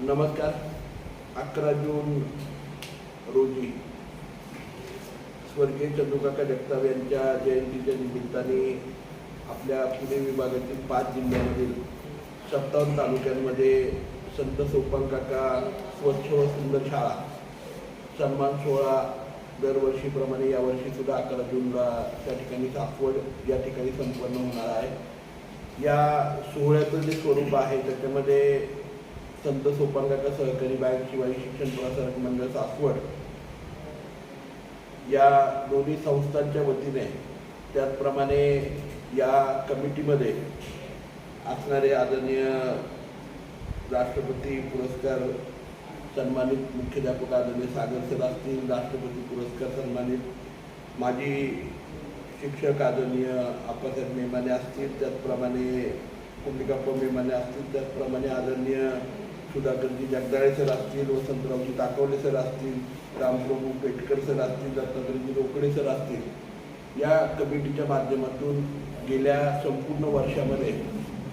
नमस्कार. अकरा जून रोजी स्वर्गीय चंद्रकाका जगताप यांच्या जयंतीच्या निमित्ताने आपल्या पुणे विभागातील पाच जिल्ह्यांमधील सत्तावन्न तालुक्यांमध्ये संत सोपान काका स्वच्छ व सुंदर शाळा सन्मान सोहळा दरवर्षीप्रमाणे यावर्षीसुद्धा अकरा जूनला त्या ठिकाणी सासवड या ठिकाणी संपन्न होणार आहे. या सोहळ्याचं जे स्वरूप आहे त्याच्यामध्ये संत सोपानकाका सहकारी बँक शिवाजी शिक्षण प्रसारक मंडळ सासवड या दोन्ही संस्थांच्या वतीने त्याचप्रमाणे या कमिटीमध्ये असणारे आदरणीय राष्ट्रपती पुरस्कार सन्मानित मुख्याध्यापक आदरणीय सागर सर असतील राष्ट्रपती पुरस्कार सन्मानित माजी शिक्षक आदरणीय आप्पासाहेब मेमाने असतील त्याचप्रमाणे कुंडिकाप्पा मेमाने असतील त्याचप्रमाणे आदरणीय सुधाकरजी जगदाळे सर असतील वसंतरावजी ताकवले सर असतील रामप्रभू पेटकर सर असतील दत्तात्रयजी रोकडे सर असतील या कमिटीच्या माध्यमातून गेल्या संपूर्ण वर्षामध्ये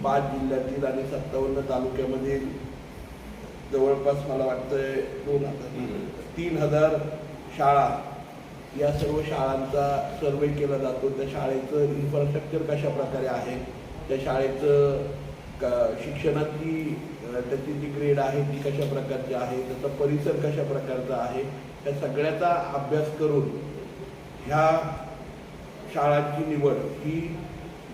पाच जिल्ह्यातील आणि सत्तावन्न तालुक्यामधील जवळपास मला वाटतंय दोन हजार तीन हजार शाळा या सर्व शाळांचा सर्वे केला जातो. त्या शाळेचं इन्फ्रास्ट्रक्चर कशा प्रकारे आहे? त्या शाळेचं शिक्षणातली त्याची जी ग्रेड आहे ती कशा प्रकारची आहे त्याचा परिसर कशा प्रकारचा आहे या सगळ्याचा अभ्यास करून ह्या शाळांची निवड ही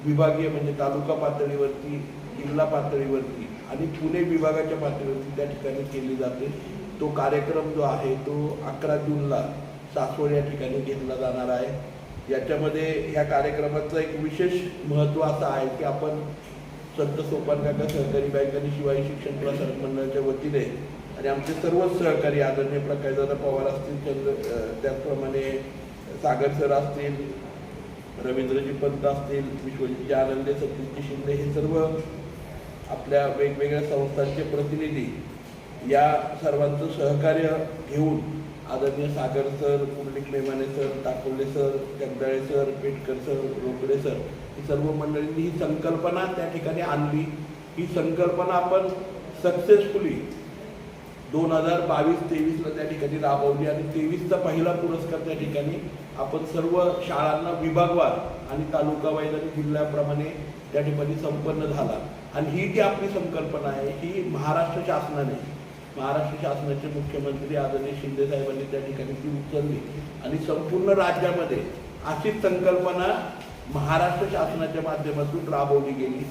विभागीय म्हणजे तालुका पातळीवरती जिल्हा पातळीवरती आणि पुणे विभागाच्या पातळीवरती त्या ठिकाणी केली जाते. तो कार्यक्रम जो आहे तो अकरा जूनला सासवड या ठिकाणी घेतला जाणार आहे. याच्यामध्ये ह्या कार्यक्रमाचं एक विशेष महत्त्व असं आहे की आपण संत सोपान काका सहकारी बँक आणि शिक्षण प्रसारक मंडळाच्या वतीने आणि आमचे सर्वच सहकारी आदरणीय प्रकाशदादा पवार असतील चंद्र त्याचप्रमाणे सागर सर असतील रवींद्रजी पंत असतील विश्वजितजी आनंदे सतीशजी शिंदे हे सर्व आपल्या वेगवेगळ्या संस्थांचे प्रतिनिधी या सर्वांचं सहकार्य घेऊन आदरणीय Sagar sir Pundlik Memane sir Takole sir Jagdale sir Petkar sir Rokade sir ही सर्व मंडळींनी ही संकल्पना त्या ठिकाणी आणली. ही संकल्पना आपण सक्सेसफुली दोन हजार बावीस तेवीसला त्या ठिकाणी राबवली आणि तेवीसचा पहिला पुरस्कार त्या ठिकाणी आपण सर्व शाळांना विभागवार आणि तालुकावाईज आणि जिल्ह्याप्रमाणे त्या ठिकाणी संपन्न झाला. आणि ही जी आपली संकल्पना आहे ही महाराष्ट्र शासनाने महाराष्ट्र शासनाचे मुख्यमंत्री आदरणीय शिंदे साहेबांनी त्या ठिकाणी ती उचलली. आणि संपूर्ण राज्यामध्ये अशीच संकल्पना महाराष्ट्र शासनाच्या माध्यमातून राबवली गेली.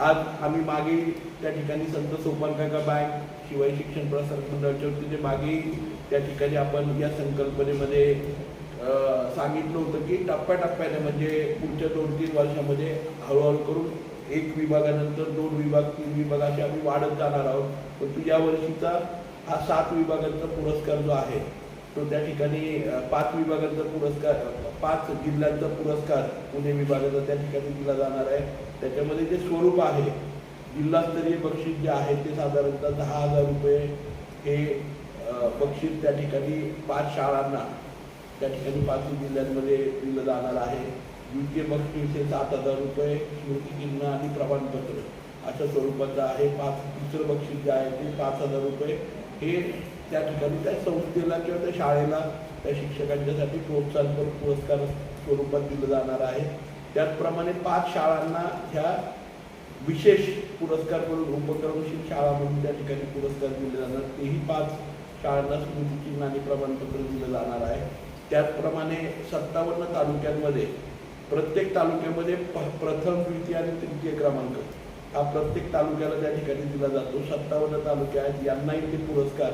आज आम्ही मागे त्या ठिकाणी संत सोपान काका बँक शिवाय शिक्षण प्रसारक मंडळाच्या वतीने मागे त्या ठिकाणी आपण या संकल्पनेमध्ये सांगितलं होतं की टप्प्याटप्प्याने म्हणजे पुढच्या दोन तीन वर्षामध्ये हळूहळू करून एक विभागानंतर दोन विभाग तीन विभाग असे आम्ही वाढत जाणार आहोत. परंतु या वर्षीचा हा सात विभागांचा पुरस्कार जो आहे तो त्या ठिकाणी पाच विभागांचा पुरस्कार पाच जिल्ह्यांचा पुरस्कार पुणे विभागाचा त्या ठिकाणी दिला जाणार आहे. त्याच्यामध्ये जे स्वरूप आहे जिल्हास्तरीय बक्षीस जे आहे ते साधारणतः दहा हजार रुपये हे बक्षीस त्या ठिकाणी पाच शाळांना त्या ठिकाणी पाच जिल्ह्यांमध्ये दिलं जाणार आहे. द्वितीय बक्षीस सात हजार रुपये स्मृतिचिन्ह आणि प्रमाणपत्र. अशा स्वरूपाचं आहे. पाच तिसरं बक्षीस जे आहे ते पाच हजार रुपये. हे त्या ठिकाणी त्या संस्थेला किंवा त्या शाळेला त्या शिक्षकांच्यासाठी प्रोत्साहनपर पुरस्कार स्वरूपात दिलं जाणार आहे. त्याचप्रमाणे पाच शाळांना ह्या विशेष पुरस्कार म्हणून उपक्रमशील शाळा म्हणून त्या ठिकाणी पुरस्कार दिले जाणार. तेही पाच शाळांना स्मृतिचिन्ह आणि प्रमाणपत्र दिलं जाणार आहे. त्याचप्रमाणे सत्तावन्न तालुक्यांमध्ये प्रत्येक तालुक्यामध्ये प- प्रथम द्वितीय आणि तृतीय क्रमांक. हा प्रत्येक तालुक्याला त्या ठिकाणी दिला जातो. सत्तावन्न तालुके आहेत. यांनाही ते पुरस्कार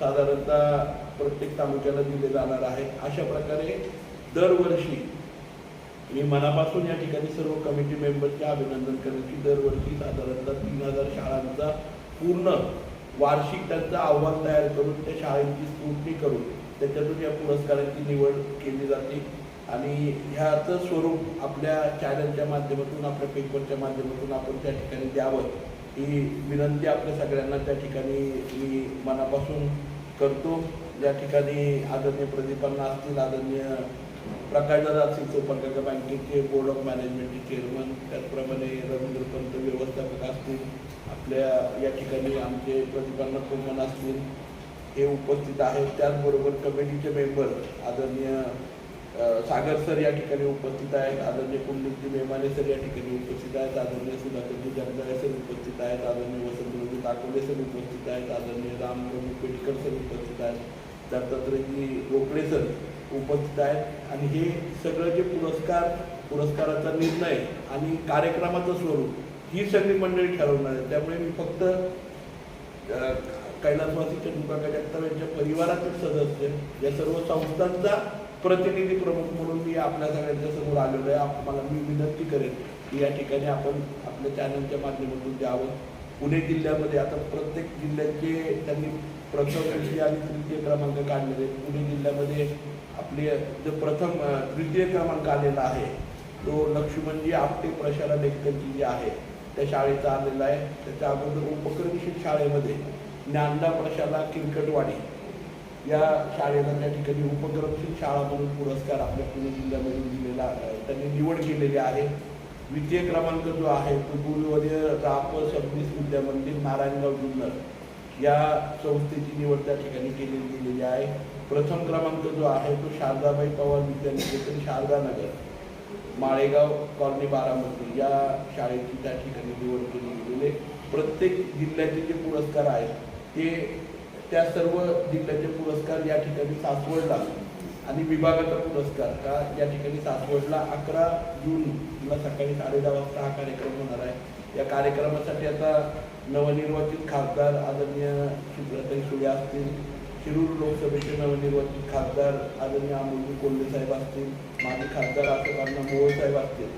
साधारणतः प्रत्येक तालुक्याला दिले जाणार आहे. अशा प्रकारे दरवर्षी मी मनापासून या ठिकाणी सर्व कमिटी मेंबरचे अभिनंदन करेन की दरवर्षी साधारणतः तीन हजार शाळांचा पूर्ण वार्षिक त्यांचा आव्हान तयार करून त्या शाळेची स्फूर्ती करून त्याच्यातून या पुरस्कारांची निवड केली जाते. आणि ह्याचं स्वरूप आपल्या चॅनलच्या माध्यमातून आपल्या पेपरच्या माध्यमातून आपण त्या ठिकाणी द्यावं ही विनंती आपल्या सगळ्यांना त्या ठिकाणी मी मनापासून करतो. या ठिकाणी आदरणीय प्रदीपांना असतील आदरणीय प्रकाशदादा असतील चोपडकाका बँकेचे बोर्ड ऑफ मॅनेजमेंटचे चेअरमन त्याचप्रमाणे रवींद्र पंत व्यवस्थापक असतील आपल्या या ठिकाणी आमचे प्रतिपादन कोमन असतील हे उपस्थित आहेत. त्याचबरोबर कमिटीचे मेंबर आदरणीय सागर सर या ठिकाणी उपस्थित आहेत. आदरणीय कुंडलिकजी मेमाने सर या ठिकाणी उपस्थित आहेत. आदरणीय सुधाकरजी जगदाळे सर उपस्थित आहेत. आदरणीय वसंतरावजी ताकोले सर उपस्थित आहेत. आदरणीय रामप्रभू पेटकर सर उपस्थित आहेत. दत्तात्रयजी रोकडे सर उपस्थित आहेत. आणि हे सगळं जे पुरस्कार पुरस्काराचा निर्णय आणि कार्यक्रमाचं स्वरूप ही सगळी मंडळी ठरवणार आहे त्यामुळे मी फक्त अ, कैलासवासी चंद्रकाका जगताप यांच्या परिवारातील सदस्य या सर्व संस्थांचा प्रतिनिधी प्रमुख म्हणून मी आपल्या सगळ्यांच्या समोर आलेलो आहे. आम्हाला मला मी विनंती करेन की या ठिकाणी आपण आपल्या चॅनलच्या माध्यमातून द्यावं. पुणे जिल्ह्यामध्ये आता प्रत्येक जिल्ह्याचे त्यांनी प्रथम द्वितीय आणि तृतीय क्रमांक काढलेले आहेत. पुणे जिल्ह्यामध्ये आपले जो प्रथम तृतीय क्रमांक आलेला आहे तो लक्ष्मणजी आपटे प्रशाला लेखकजी जे आहे त्या शाळेचा आलेला आहे. त्याच्या अगोदर उपक्रमशील शाळेमध्ये ज्ञानदा प्रशाला किरकटवाडी या शाळेला त्या ठिकाणी उपक्रमशील शाळा म्हणून पुरस्कार आपल्या पुणे जिल्ह्यामधून दिलेला त्यांनी निवड केलेली आहे द्वितीय क्रमांक जो आहे तो गुरुवर्य राप सबनीस विद्या मंदिर नारायणगाव जुन्नर या संस्थेची निवड त्या ठिकाणी केलेली गेलेली आहे प्रथम क्रमांक जो आहे तो शारदाबाई पवार विद्यानिकेतन शारदानगर माळेगाव कॉलनी बारामती या शाळेची त्या ठिकाणी निवड केली गेलेली आहे. प्रत्येक जिल्ह्याचे जे पुरस्कार आहेत ते त्या सर्व जिल्ह्याचे पुरस्कार या ठिकाणी सासवडला आणि विभागाचा पुरस्कार. का या ठिकाणी सासवडला अकरा जूनला सकाळी साडेदहा वाजता हा कार्यक्रम होणार आहे. या कार्यक्रमासाठी आता नवनिर्वाचित खासदार आदरणीय सुब्रताई सुळे असतील शिरूर लोकसभेचे नवनिर्वाचित खासदार आदरणीय अमोलजी कोल्हे साहेब असतील माजी खासदार अशोकांना मोहोळ साहेब असतील.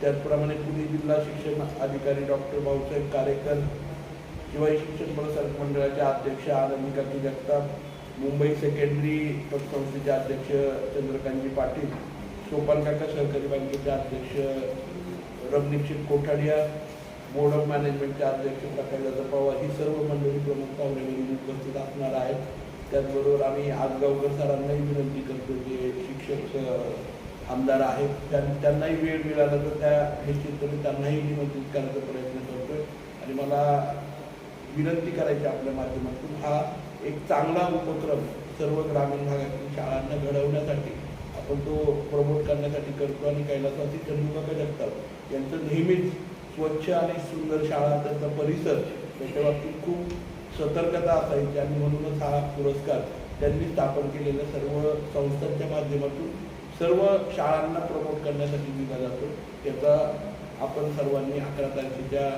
त्याचप्रमाणे पुणे जिल्हा शिक्षण अधिकारी डॉक्टर भाऊसाहेब कारेकर शिवाय शिक्षण प्रसारक मंडळाचे अध्यक्ष आनंदिकाकी जगताप मुंबई सेकंडरी पतसंस्थेचे अध्यक्ष चंद्रकांतजी पाटील सोपानकाका सहकारी बँकेचे अध्यक्ष रमनिक्षित कोठाडिया बोर्ड ऑफ मॅनेजमेंटचे अध्यक्ष प्रकाशदादा पवार ही सर्व मंडळी प्रमुख पाहुणे उपस्थित असणार आहेत. त्याचबरोबर आम्ही आजगावकर सरांनाही विनंती करतो जे शिक्षक आमदार आहेत. त्यां- त्यांनाही वेळ मिळाला तर त्या निश्चितपणे त्यांनाही निमंत्रित करण्याचा प्रयत्न करतोय. आणि मला विनंती करायची आपल्या माध्यमातून. हा एक चांगला उपक्रम सर्व ग्रामीण भागातील शाळांना घडवण्यासाठी आपण तो प्रमोट करण्यासाठी करतो आणि कैलासवासी चंद्रकाका जगताप यांचं नेहमीच स्वच्छ आणि सुंदर शाळा त्यांचा परिसर त्याच्या बाबतीत खूप सतर्कता असायची आणि म्हणूनच हा पुरस्कार त्यांनी स्थापन केलेल्या सर्व संस्थांच्या माध्यमातून सर्व शाळांना प्रमोट करण्यासाठी दिला जातो. त्याचा आपण सर्वांनी अकरा तारखेच्या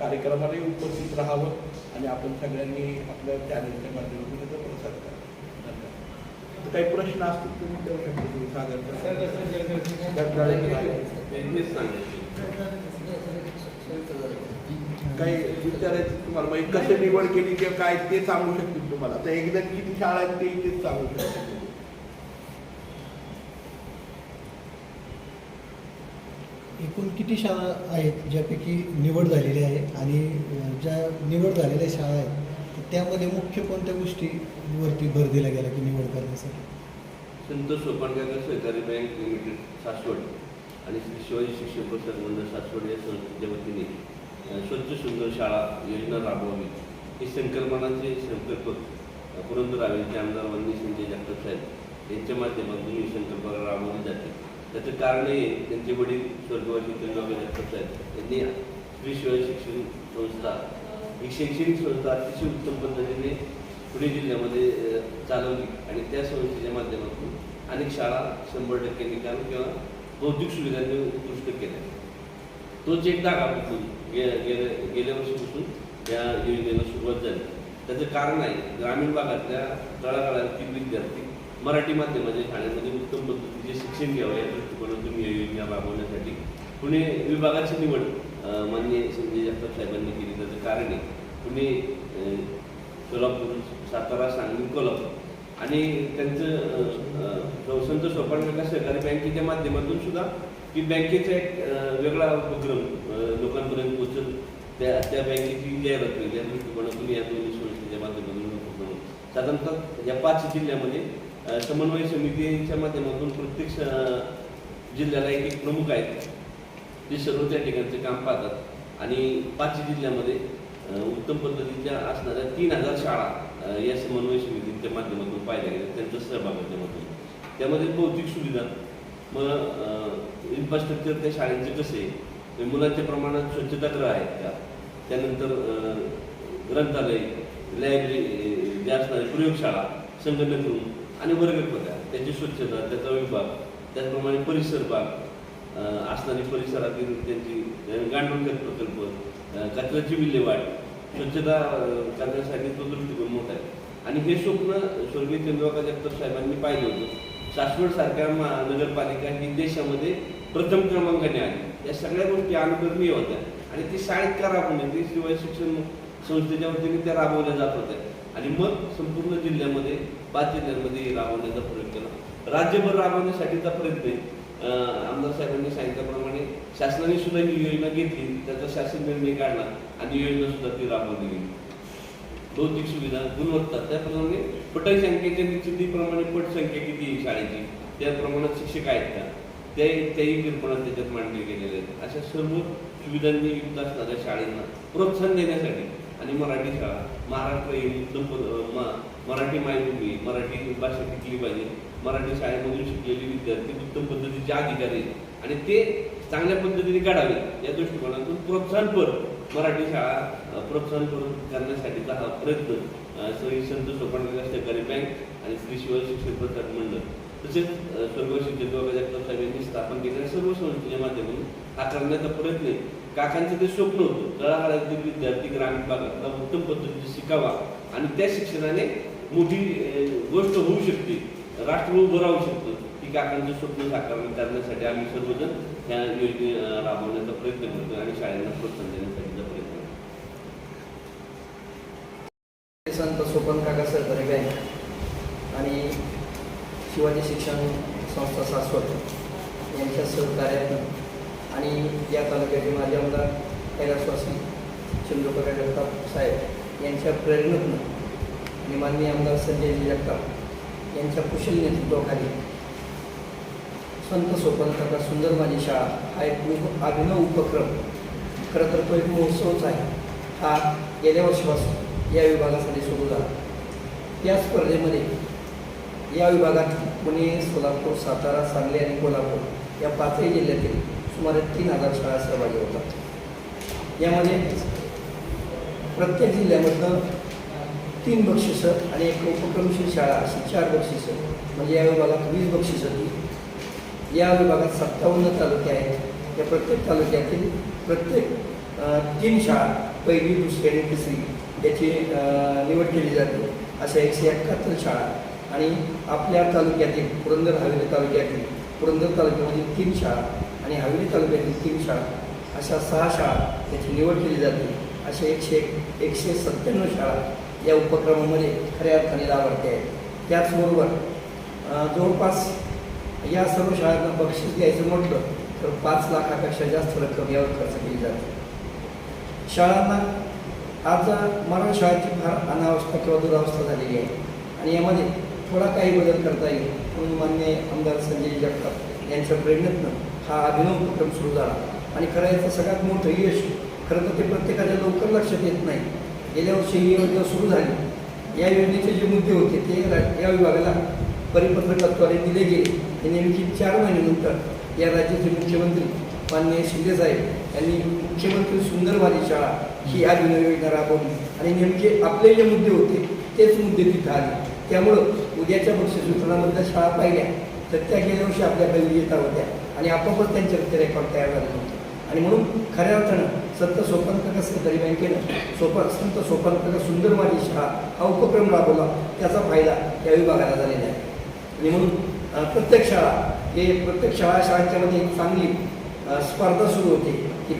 कार्यक्रमालाही उपस्थित राहावं आणि आपण सगळ्यांनी आपल्या चॅनलच्या माध्यमातून त्याचा प्रसार करावा. तर काही प्रश्न असतील तुम्ही करू. शकता तुम्ही सागर काही विचारायचं तुम्हाला? म्हणजे कसं निवड केली किंवा काय ते सांगू शकतील तुम्हाला? आता एकदा किती शाळा आहेत ते सांगू शकतील एकूण किती शाळा आहेत ज्यापैकी निवड झालेली आहे आणि ज्या निवड झालेल्या शाळा आहेत त्यामध्ये मुख्य कोणत्या गोष्टीवरती भर दिला गेला की निवड करण्यासाठी? संतोष सोपानकाका सहकारी बँक लिमिटेड सासवड आणि श्री शिवाजी शिक्षण प्रसार मंडळ सासवड या संस्थेच्या वतीने स्वच्छ सुंदर शाळा योजना राबवावी. हे संकल्पनाचे संकल्प पुरंदर हवेचे आमदार वन्नी संजय जगताप साहेब यांच्या माध्यमातून ही संकल्पना राबवली जाते. त्याचं कारण हे त्यांचे वडील स्वर्गवासी चंद्रबाबू जगताप साहेब यांनी श्री शिवाय शिक्षण संस्था ही शैक्षणिक संस्था अतिशय उत्तम पद्धतीने पुणे जिल्ह्यामध्ये चालवली. आणि त्या संस्थेच्या माध्यमातून अनेक शाळा शंभर टक्के निकाल किंवा बौद्धिक सुविधांनी उत्कृष्ट केल्या. तोच एक धागा बदलून गे गेल्या गेल्या वर्षीपासून या योजनेला सुरुवात झाली. त्याचं कारण आहे ग्रामीण भागातल्या तळागाळातील विद्यार्थी मराठी माध्यमाच्या शाळेमध्ये उत्तम पद्धतीचे शिक्षण घ्यावं या दृष्टिकोनातून तुम्ही योजना राबवण्यासाठी पुणे विभागाची निवड मान्य संजय जगताप साहेबांनी केली. त्याचं कारण आहे पुणे सोलापूर सातारा सांगली कोल्हापूर आणि त्यांचं संत सोपान विकास सहकारी बँकेच्या माध्यमातून सुद्धा की बँकेचा एक वेगळा उपक्रम लोकांपर्यंत पोहोचल त्या त्या बँकेची जाहिरात केली. त्या दृष्टिकोनातून या दोन्ही संस्थेच्या माध्यमातून साधारणतः या पाच जिल्ह्यामध्ये समन्वय समितीच्या माध्यमातून प्रत्येक जिल्ह्याला एक एक प्रमुख आहेत. जे सर्व त्या ठिकाणचे काम पाहतात. आणि पाच जिल्ह्यामध्ये उत्तम पद्धतीच्या असणाऱ्या तीन हजार शाळा या समन्वय समितीच्या माध्यमातून पाहिल्या गेल्या त्यांच्या सहभागाच्या माध्यमातून. त्यामध्ये भौतिक सुविधा मग इन्फ्रास्ट्रक्चर त्या शाळेंचे कसे आहे? म्हणजे मुलांच्या प्रमाणात स्वच्छतागृह आहेत का? त्यानंतर ग्रंथालय लायब्ररी जे असणारे प्रयोगशाळा संगणक रूम आणि वर्गखोल्या त्याची स्वच्छता त्याचा विभाग त्याचप्रमाणे परिसर भाग असणारी परिसरातील त्यांची गांडूळखत प्रकल्प कचऱ्याची विल्हेवाट स्वच्छता करण्यासाठी तो दृष्टिकोन मोठा आहे. आणि हे स्वप्न स्वर्गीय चंद्रबाबा जगताप साहेबांनी पाहिलं होतं. सासवड सारख्या नगरपालिका ही देशामध्ये प्रथम क्रमांकाने आली. या सगळ्या गोष्टी अनुकरणीय होत्या. आणि ती शाळेत का राबवली? ते शिवाय शिक्षण संस्थेच्या वतीने त्या राबवल्या जात होत्या. आणि मग संपूर्ण जिल्ह्यामध्ये पाच जिल्ह्यांमध्ये राबवण्याचा प्रयोग केला. राज्यभर राबवण्यासाठीचा प्रयत्न आमदार साहेबांनी सांगितल्याप्रमाणे शासनाने सुद्धा ही योजना घेतली. त्याचा शासन निर्णय काढला आणि योजना सुद्धा ती राबवली गेली. भौतिक सुविधा गुणवत्ता त्याप्रमाणे पटसंख्येच्या निश्चितीप्रमाणे पटसंख्या किती आहे शाळेची? त्या प्रमाणात शिक्षक आहेत का? ते त्याही कल्पना त्याच्यात मांडले गेलेले आहेत. अशा सर्व सुविधांनी युक्त असणाऱ्या शाळेंना प्रोत्साहन देण्यासाठी आणि मराठी शाळा महाराष्ट्र ही मराठी मायभूमी मराठी भाषा शिकली पाहिजे. मराठी शाळेमधून शिकलेले विद्यार्थी उत्तम पद्धतीचे अधिकारी आहेत. आणि ते चांगल्या पद्धतीने काढावे. या दृष्टिकोनातून प्रोत्साहनपर मराठी शाळा प्रोत्साहन करून करण्यासाठीचा हा प्रयत्न श्री संत सोपाणकर सहकारी बँक आणि श्री शिवाय शिक्षण प्रसार मंडळ तसेच सर्व शिक्षक श्री जगबाबा जगताप साहेब यांनी स्थापन केलेल्या सर्व संस्थेच्या माध्यमातून हा करण्याचा प्रयत्न काकांचं ते स्वप्न होतं. तळागाळातील विद्यार्थी ग्रामीण भागातला उत्तम पद्धतीने शिकावा आणि त्या शिक्षणाने मोठी गोष्ट होऊ शकते. राष्ट्र उभं राहू शकतं. ही काकांचं स्वप्न साकार करण्यासाठी आम्ही सर्वजण ह्या योजने राबवण्याचा प्रयत्न करतो आणि शाळेंना प्रोत्साहन देण्यासाठीचा प्रयत्न करतो संत सोपन काका सहकारी बँक आणि शिवाजी शिक्षण संस्था सासवड यांच्या सहकार्यातून आणि या तालुक्याचे माझे आमदार कैलासवासी चंद्रप्रकाश जगताप साहेब यांच्या प्रेरणेतून आणि माननीय आमदार संजय जगताप यांच्या कुशल नेतृत्वाखाली संत सोपन सुंदर माझी शाळा हा एक अभिनव उपक्रम खरं तर तो एक महोत्सवच आहे. हा गेल्या वर्षीपासून या विभागासाठी सुरू झाला. या स्पर्धेमध्ये या विभागात पुणे सोलापूर सातारा सांगली आणि कोल्हापूर या पाचही जिल्ह्यातील सुमारे तीन हजार शाळा सहभागी होतात. यामध्ये प्रत्येक जिल्ह्यामधनं तीन बक्षिसं आणि एक उपक्रमशील शाळा अशी चार बक्षिसं. म्हणजे या विभागात वीस बक्षिसं होती. या विभागात सत्तावन्न तालुके आहेत. या प्रत्येक तालुक्यातील प्रत्येक तीन शाळा पहिली दुसरी आणि तिसरी याची निवड केली जाते. अशा एकशे एकाहत्तर शाळा. आणि आपल्या तालुक्यातील पुरंदर हवेली तालुक्यातील पुरंदर तालुक्यामधील तीन शाळा आणि हवेली तालुक्यातील तीन शाळा अशा सहा शाळा याची निवड केली जाते. अशा एकशे एकशे सत्त्याण्णव शाळा या उपक्रमामध्ये खऱ्या अर्थाने लाभार्थी आहेत. त्याचबरोबर जवळपास या सर्व शाळांना बक्षीस द्यायचं म्हटलं तर पाच लाखापेक्षा जास्त रक्कम यावर खर्च केली जाते. शाळांना आज मराठी शाळेची फार अनावस्था किंवा दुरावस्था झालेली आहे. आणि यामध्ये थोडा काही बदल करता येईल म्हणून मान्य आमदार संजय जगताप यांच्या प्रेरणेतनं हा अभिनव उपक्रम सुरू झाला. आणि खरं याचं सगळ्यात मोठं यश खरं तर ते प्रत्येकाच्या लवकर लक्षात येत नाही गेल्या वर्षी ही योजना सुरू झाली. या योजनेचे जे मुद्दे होते ते या विभागाला परिपत्रकाद्वारे दिले गेले. हे नेमकी चार महिन्यानंतर या राज्याचे मुख्यमंत्री माननीय शिंदेसाहेब यांनी मुख्यमंत्री सुंदरवादी शाळा ही आज योजना राबवली. आणि नेमके आपले जे मुद्दे होते तेच मुद्दे तिथं आले. त्यामुळं उद्याच्या बक्षीस वितरणामधल्या शाळा पाहिल्या. तर त्या गेल्या वर्षी आपल्याकडे येता होत्या. आणि आपोआपच त्यांच्यावरती रेकॉर्ड तयार झाले होते आणि म्हणून खऱ्या अर्थानं संत सोपानकाका सहकारी बँकेनं सोपा संत सोपानकाका सुंदर माझी शाळा हा उपक्रम राबवला. त्याचा फायदा या विभागाला झालेला आहे. आणि म्हणून प्रत्येक शाळा हे प्रत्येक शाळा शाळांच्यामध्ये एक चांगली स्पर्धा सुरू होते. की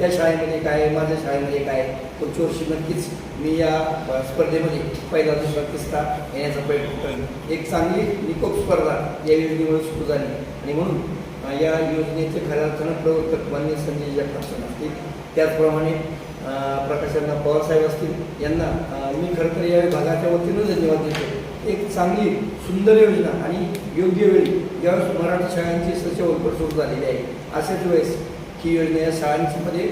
त्या शाळेमध्ये काय आहे, माझ्या शाळेमध्ये काय आहे. पुढच्या वर्षी नक्कीच मी या स्पर्धेमध्ये पहिला दुसरा तिसरा येण्याचा प्रयत्न करेन. एक चांगली निकोप स्पर्धा या योजनेमुळे सुरू झाली. आणि म्हणून या योजनेचे खऱ्या अर्थानं प्रवर्तक मान्य संजय जगताप असतील. त्याचप्रमाणे प्रकाशांना पवारसाहेब असतील यांना मी खरं तर या विभागाच्या वतीनं धन्यवाद देतो. एक चांगली सुंदर योजना आणि योग्य वेळी ज्यावेळेस मराठी शाळांची सचिव सुरू झालेली आहे. अशाच वेळेस ही योजना या शाळांमध्ये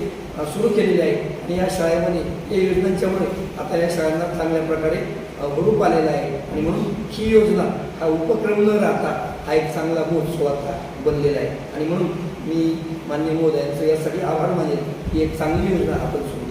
सुरू केलेली आहे. आणि या शाळेमध्ये या योजनांच्यामुळे आता या शाळांना चांगल्या प्रकारे रूप आलेलं आलेला आहे. आणि म्हणून ही योजना हा उपक्रम न राहता हा एक चांगला महोत्सव आता बनलेला आहे. आणि म्हणून मी मान्य मोदयांचं यासाठी आभार मानेल ही एक चांगली योजना आपण सुरू